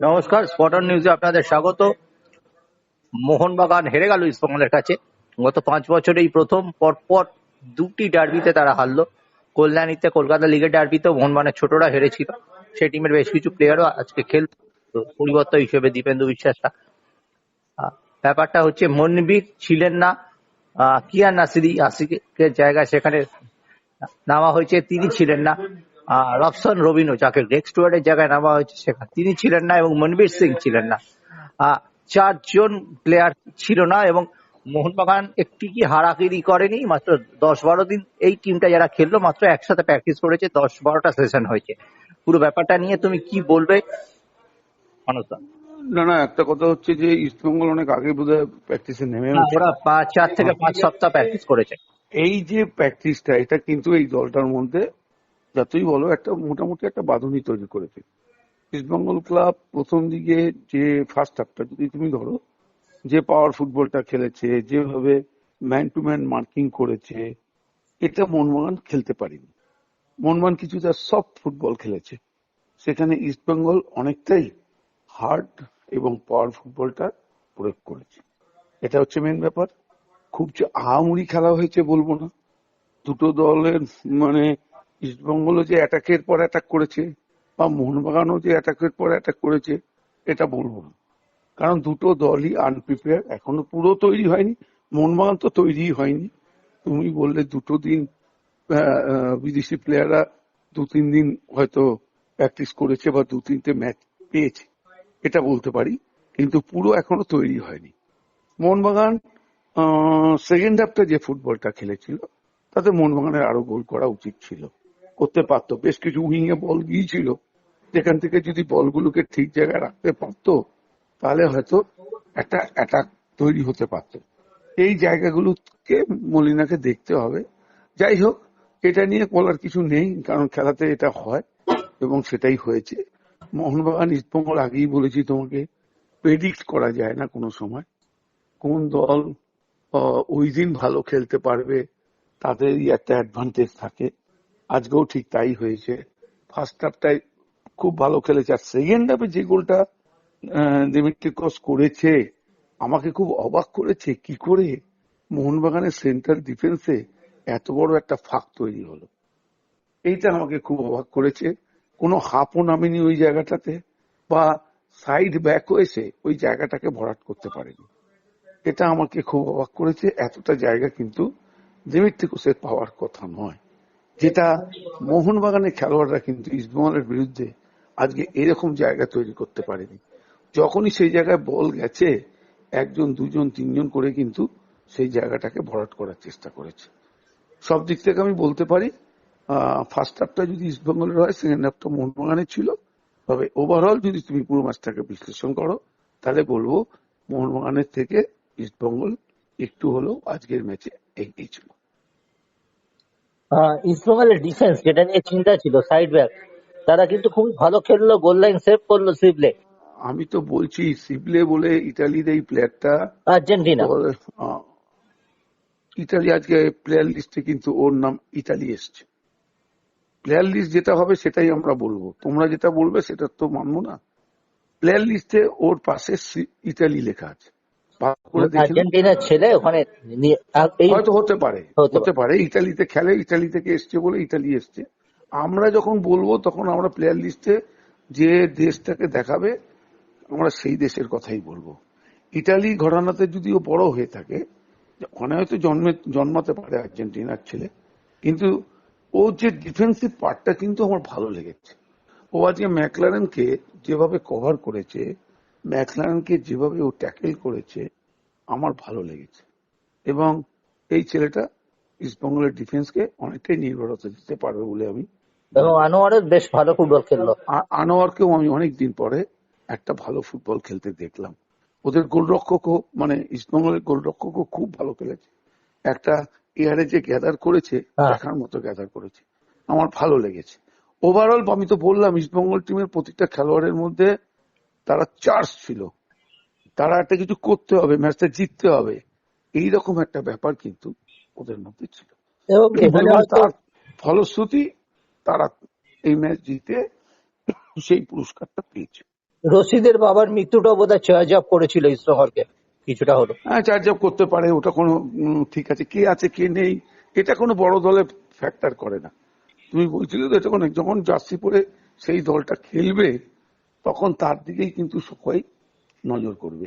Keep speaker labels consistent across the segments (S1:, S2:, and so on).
S1: নমস্কার স্পটার নিউজে আপনাদের স্বাগত। মোহনবাগান হেরে গেল ইস্টবেঙ্গলের কাছে। গত পাঁচ বছরে এই প্রথম, পরপর দুটি ডার্বিতে তারা হারলো। কল্যাণীতে কলকাতা লিগের ডার্বিতেও মোহনবাগানের ছোটরা হেরেছিল। সেই টিমের বেশ কিছু প্লেয়ারও আজকে খেল পরিবর্তন হিসেবে দীপেন্দু বিশ্বাসটা। ব্যাপারটা হচ্ছে, মনবীর ছিলেন না কিয়ান নাসিরি আসিকের জায়গায় সেখানে নামা হয়েছে, তিনি ছিলেন না। আহ, রবসন রবিনো যাকে নেক্সট ওয়ার্ডের জায়গায় নামা হয়েছে সেখানে। তিনি ছিলেন না এবং মনবীর সিং ছিলেন না। চারজন প্লেয়ার ছিল না এবং মোহনবাগান একটি কি হারাকিরি করেনি মাত্র দশ বারো দিন এই টিমটা যারা খেললো মাত্র একসাথে প্র্যাকটিস করেছে দশ বারোটা সেশন হয়েছে। পুরো ব্যাপারটা নিয়ে তুমি কি বলবে অনুতা
S2: না না একটা কথা হচ্ছে যে ইস্টবেঙ্গল অনেক আগে বোধহয় প্র্যাকটিসে নেমে
S1: ওরা পাঁচ চার থেকে পাঁচ সপ্তাহ প্র্যাকটিস করেছে।
S2: এই যে প্র্যাকটিসটা এটা কিন্তু এই দলটার মধ্যে যতই বলো, একটা মোটামুটি একটা বাঁধনি তৈরি করেছে। ইস্টবেঙ্গল ক্লাব প্রথম দিকে যে ফার্স্ট হাফটা যদি তুমি ধরো, যে পাওয়ার ফুটবলটা খেলেছে, যেভাবে ম্যান টু ম্যান মার্কিং করেছে, এটা মোহনবাগান খেলতে পারেনি। মোহনবাগান কিছুটা সফট ফুটবল খেলেছে। সেখানে ইস্টবেঙ্গল অনেকটাই হার্ড এবং পাওয়ার ফুটবলটা প্রয়োগ করেছে। এটা হচ্ছে মেন ব্যাপার। খুব যে আহামরি খেলা হয়েছে বলব না। দুটো দলের মানে ইস্টবেঙ্গলও যে অ্যাটাকের পর অ্যাটাক করেছে, বা মোহনবাগানও যে অ্যাটাকের পর অ্যাটাক করেছে, এটা বলব কারণ দুটো দলই আনপ্রিপেয়ার এখনও পুরো তৈরি হয়নি, মোহনবাগান তো তৈরিই হয়নি। তুমি বললে দুটো দিন বিদেশি প্লেয়াররা দু তিন দিন হয়তো প্র্যাকটিস করেছে বা দু তিনটে ম্যাচ পেয়েছে, এটা বলতে পারি, কিন্তু পুরো এখনও তৈরি হয়নি। মোহনবাগান সেকেন্ড হাফটা যে ফুটবলটা খেলেছিল, তাতে মোহনবাগানের আরও গোল করা উচিত ছিল। করতে পারতো। বেশ কিছু উইং এ বল গিয়েছিল যেখান থেকে যদি বলগুলোকে ঠিক জায়গায় রাখতে পারতো, তাহলে হয়তো একটা অ্যাটাক তৈরি হতে পারতো। এই জায়গাগুলোকে মলিনাকে দেখতে হবে। যাই হোক, এটা নিয়ে বলার কিছু নেই, কারণ খেলাতে এটা হয় এবং সেটাই হয়েছে। মোহনবাগান ইস্টবেঙ্গল আগেই বলেছি তোমাকে প্রেডিক্ট করা যায় না কোনো সময়। কোন দল ওই দিন ভালো খেলতে পারবে, তাদেরই একটা অ্যাডভান্টেজ থাকে। আজকেও ঠিক তাই হয়েছে। ফার্স্ট হাফটাই খুব ভালো খেলেছে আর সেকেন্ড হাফে যে গোলটা ডিমিট্রিকস করেছে, আমাকে খুব অবাক করেছে। কি করে মোহনবাগানের সেন্টার ডিফেন্সে এত বড় একটা ফাঁক তৈরি হলো? এইটা আমাকে খুব অবাক করেছে। কোনো হাফও নামেনি ওই জায়গাটাতে বা সাইড ব্যাক হয়েছে ওই জায়গাটাকে ভরাট করতে পারেনি। এটা আমাকে খুব অবাক করেছে। এতটা জায়গা কিন্তু দিমিত্রিকুসের পাওয়ার কথা নয়। যেটা মোহনবাগানের খেলোয়াড়রা কিন্তু ইস্টবেঙ্গলের বিরুদ্ধে আজকে এরকম জায়গা তৈরি করতে পারেনি। যখনই সেই জায়গায় বল গেছে, একজন, দুজন, তিনজন করে কিন্তু সেই জায়গাটাকে ভরাট করার চেষ্টা করেছে। সব দিক থেকে আমি বলতে পারি ফার্স্ট হাফটা যদি ইস্টবেঙ্গলের হয় সেকেন্ড হাফটা মোহনবাগানের ছিল। তবে ওভারঅল যদি তুমি পুরো ম্যাচটাকে বিশ্লেষণ করো, তাহলে বলব মোহনবাগানের থেকে ইস্টবেঙ্গল একটু হলেও আজকের ম্যাচে এগিয়ে ছিল।
S1: ইস্টবেঙ্গলের ডিফেন্স যেটা নিয়ে চিন্তা ছিল সাইড ব্যাক তারা কিন্তু খুবই ভালো খেললো গোল লাইন সেভ করল সিবলে
S2: আমি তো বলছি সিবলে বলে ইটালির এই প্লেয়ারটা
S1: আর্জেন্টিনা।
S2: ইটালি আজকে প্লেয়ার লিস্টে কিন্তু ওর নাম ইটালি এসছে। প্লেয়ার লিস্ট যেটা হবে সেটাই আমরা বলব। তোমরা যেটা বলবে সেটা তো মানবো না। প্লেয়ার লিস্টে ওর পাশে ইটালি লেখা আছে।
S1: আর্জেন্টিনার ছেলে ওখানে নিয়ে- এই
S2: হয়তো হতে পারে
S1: হতে
S2: পারে। ইটালিতে খেলে ইটালি থেকে এসছে বলে ইটালি এসছে। আমরা যখন বলব তখন আমরা প্লেয়ার লিস্টে যে দেশটাকে দেখাবে আমরা সেই দেশের কথাই বলব। ইটালি ঘরানাতে যদিও বড় হয়ে থাকে ওখানে হয়তো জন্মে জন্মাতে পারে আর্জেন্টিনার ছেলে। কিন্তু ওর যে ডিফেন্সিভ পার্টটা কিন্তু আমার ভালো লেগেছে। ও আজকে ম্যাকলারেনকে যেভাবে কভার করেছে ম্যাকলারেনকে যেভাবে ও ট্যাকেল করেছে আমার ভালো লেগেছে। এবং এই ছেলেটা ইস্টবেঙ্গলের ডিফেন্সকে অনেকটাই নির্ভরতা দিতে পারবে বলে আমি
S1: এবং আনোয়ারও বেশ ভালো ফুটবল খেললো।
S2: আনোয়ারকেও আমি অনেক দিন পরে একটা ভালো ফুটবল খেলতে দেখলাম। ওদের গোলরক্ষকও মানে ইস্টবেঙ্গলের গোলরক্ষকও খুব ভালো খেলেছে। একটা এয়ারে যে গ্যাদার করেছে
S1: হ্যাঁ।
S2: দেখার মতো গ্যাদার করেছে। আমার ভালো লেগেছে। ওভারঅল আমি তো বললাম ইস্টবেঙ্গল টিমের প্রতিটা খেলোয়াড়ের মধ্যে তারা চার্জ ছিল। তারা একটা কিছু করতে হবে ম্যাচটা জিততে হবে। এইরকম একটা ব্যাপার কিন্তু ওদের মধ্যে ছিল। তার ফলশ্রুতি তারা এই ম্যাচ জিতে সেই পুরস্কারটা পেয়েছে।
S1: রশিদের বাবার মৃত্যুটা বোধহয় চার্জ আপ করেছিল ইস্টবেঙ্গলকে কিছুটা হলো
S2: হ্যাঁ চার্জ আপ করতে পারে ওটা কোনো ঠিক আছে কে আছে কে নেই। এটা কোনো বড় দলে ফ্যাক্টর করে না। তুমি বলছিলে তো এটা কোনো যখন জার্সি পরে সেই দলটা খেলবে তখন তার দিকেই কিন্তু সবাই নজর করবে।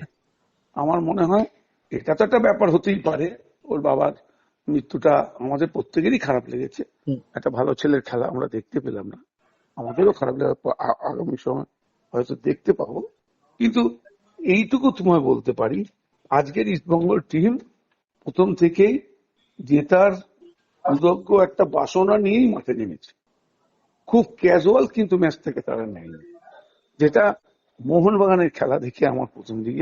S2: আমার মনে হয় এটা তো একটা ব্যাপার হতেই পারে। ওর বাবার মৃত্যুটা আমাদের প্রত্যেকেরই খারাপ লেগেছে। একটা ভালো ছেলের খেলা আমরা দেখতে পেলাম না। আমাদেরও খারাপ লাগার আগামী সময় হয়তো দেখতে পাবো। কিন্তু এইটুকু তোমায় বলতে পারি আজকের ইস্টবেঙ্গল টিম প্রথম থেকেই জেতার উদজ্ঞ একটা বাসনা নিয়েই মাঠে নেমেছে। খুব ক্যাজুয়াল কিন্তু ম্যাচ থেকে তারা নেয়নি। যেটা মোহনবাগানের খেলা দেখে আমার প্রথম দিকে